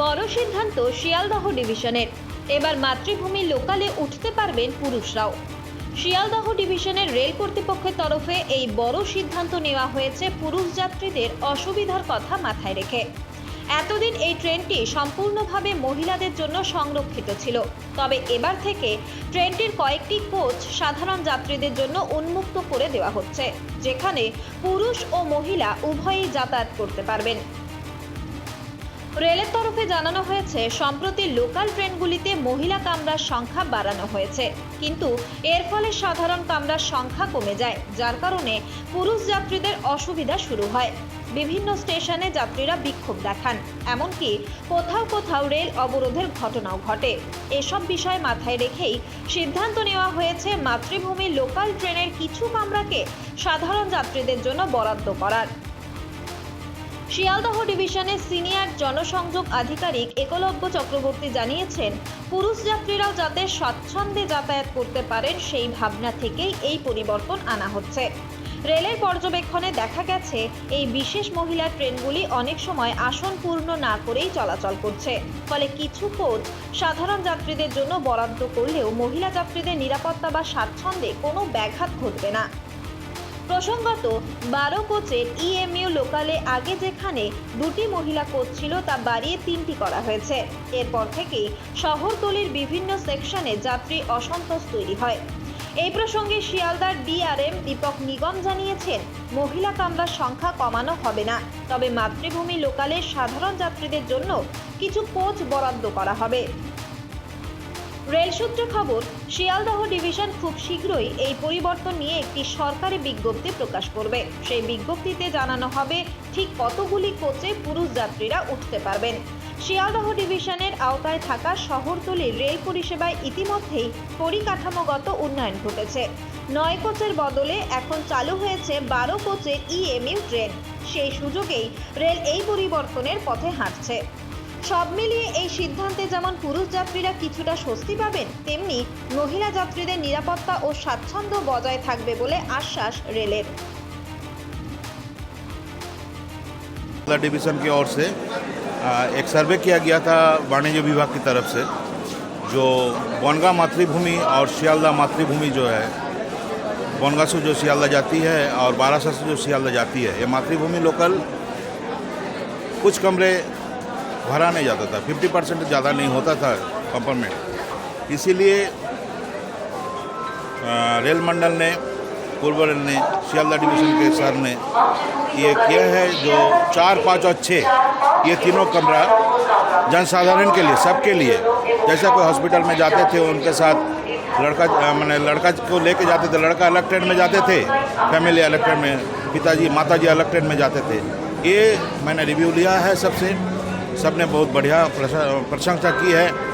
বড় সিদ্ধান্ত শিয়ালদহ ডিভিশনের। এবার মাতৃভূমি লোকালে উঠতে পারবেন পুরুষরাও। শিয়ালদহ ডিভিশনের রেল কর্তৃপক্ষের তরফে এই বড় সিদ্ধান্ত নেওয়া হয়েছে পুরুষ যাত্রীদের অসুবিধার কথা মাথায় রেখে। এতদিন এই ট্রেনটি সম্পূর্ণভাবে মহিলাদের জন্য সংরক্ষিত ছিল। তবে এবার থেকে ট্রেনটির কয়েকটি কোচ সাধারণ যাত্রীদের জন্য উন্মুক্ত করে দেওয়া হচ্ছে, যেখানে পুরুষ ও মহিলা উভয়ই যাতায়াত করতে পারবেন। রেলের তরফে জানানো হয়েছে, সম্প্রতি লোকাল ট্রেনগুলিতে মহিলা কামরার সংখ্যা বাড়ানো হয়েছে। কিন্তু এর ফলে সাধারণ কামরার সংখ্যা কমে যায়, যার কারণে পুরুষ যাত্রীদের অসুবিধা শুরু হয়। বিভিন্ন স্টেশনে যাত্রীরা বিক্ষোভ দেখান, এমনকি কোথাও কোথাও রেল অবরোধের ঘটনাও ঘটে। এসব বিষয় মাথায় রেখেই সিদ্ধান্ত নেওয়া হয়েছে, মাতৃভূমি লোকাল ট্রেনের কিছু কামরাকে সাধারণ যাত্রীদের জন্য বরাদ্দ করার। শিয়ালদহ ডিভিশনের সিনিয়র জনসংযোগ আধিকারিক একলব্য চক্রবর্তী জানিয়েছেন, পুরুষ যাত্রীরাও যাতে স্বচ্ছন্দে যাতায়াত করতে পারেন সেই ভাবনা থেকেই এই পরিবর্তন আনা হচ্ছে। রেলের পর্যবেক্ষণে দেখা গেছে, এই বিশেষ মহিলা ট্রেনগুলি অনেক সময় আসন পূর্ণ না করেই চলাচল করছে। ফলে কিছু কোচ সাধারণ যাত্রীদের জন্য বরাদ্দ করলেও মহিলা যাত্রীদের নিরাপত্তা বা স্বাচ্ছন্দ্যে কোনো ব্যাঘাত ঘটবে না। প্রসঙ্গত, বারো কোচের ইএমইউ লোকালে আগে যেখানে দুটি মহিলা কোচ ছিল তা বাড়িয়ে তিনটি করা হয়েছে। এরপর থেকেই শহরতলির বিভিন্ন সেকশনে যাত্রী অসন্তোষ তৈরি হয়। এই প্রসঙ্গে শিয়ালদার ডিআরএম দীপক নিগম জানিয়েছেন, মহিলা কামরার সংখ্যা কমানো হবে না। তবে মাতৃভূমি লোকালের সাধারণ যাত্রীদের জন্য কিছু কোচ বরাদ্দ করা হবে। রেল সূত্রে খবর, শিয়ালদহ ডিভিশন খুব শীঘ্রই এই পরিবর্তন নিয়ে একটি সরকারি বিজ্ঞপ্তি প্রকাশ করবে। সেই বিজ্ঞপ্তিতে জানানো হবে, ঠিক কতগুলি কোচে পুরুষ যাত্রীরা উঠতে পারবেন। শিয়ালদহ ডিভিশনের আওতায় থাকা শহরতলির রেল পরিষেবায় ইতিমধ্যেই পরিকাঠামোগত উন্নয়ন ঘটেছে। নয় কোচের বদলে এখন চালু হয়েছে বারো কোচের ইএমইউ ট্রেন। সেই সুযোগেই রেল এই পরিবর্তনের পথে হাঁটছে। সব মিলিয়ে এই সিদ্ধান্তে যেমন পুরুষ যাত্রীরা কিছুটা স্বস্তি পাবেন তেমনি মহিলা যাত্রীদের নিরাপত্তা ও স্বাচ্ছন্দ্য বজায় থাকবে বলে আশ্বাস রেলের जिला डिवीज़न की ओर से आ, एक सर्वे किया गया था वाणिज्य विभाग की तरफ से जो बनगा मातृभूमि और शियालदा मातृभूमि जो है बनगा से जो शियालदा जाती है और बारासा से जो शियालदा जाती है ये मातृभूमि लोकल कुछ कमरे भरा नहीं जाता था। 50 परसेंट ज़्यादा नहीं होता था कंपार्टमेंट इसीलिए रेल मंडल ने, पूर्व रेल ने, शियालदा डिवीज़न के सर ने ये किया है जो चार, पाँच और छः ये तीनों कमरा जनसाधारण के लिए, सबके लिए। जैसे कोई हॉस्पिटल में जाते थे, उनके साथ लड़का मैंने लड़का को लेके जाते थे, लड़का अलग ट्रेन में जाते थे फैमिली अलग ट्रेन में, पिताजी, माताजी अलग ट्रेन में जाते थे। ये मैंने रिव्यू लिया है सबसे। सबने बहुत बढ़िया प्रश- प्रशंसा की है।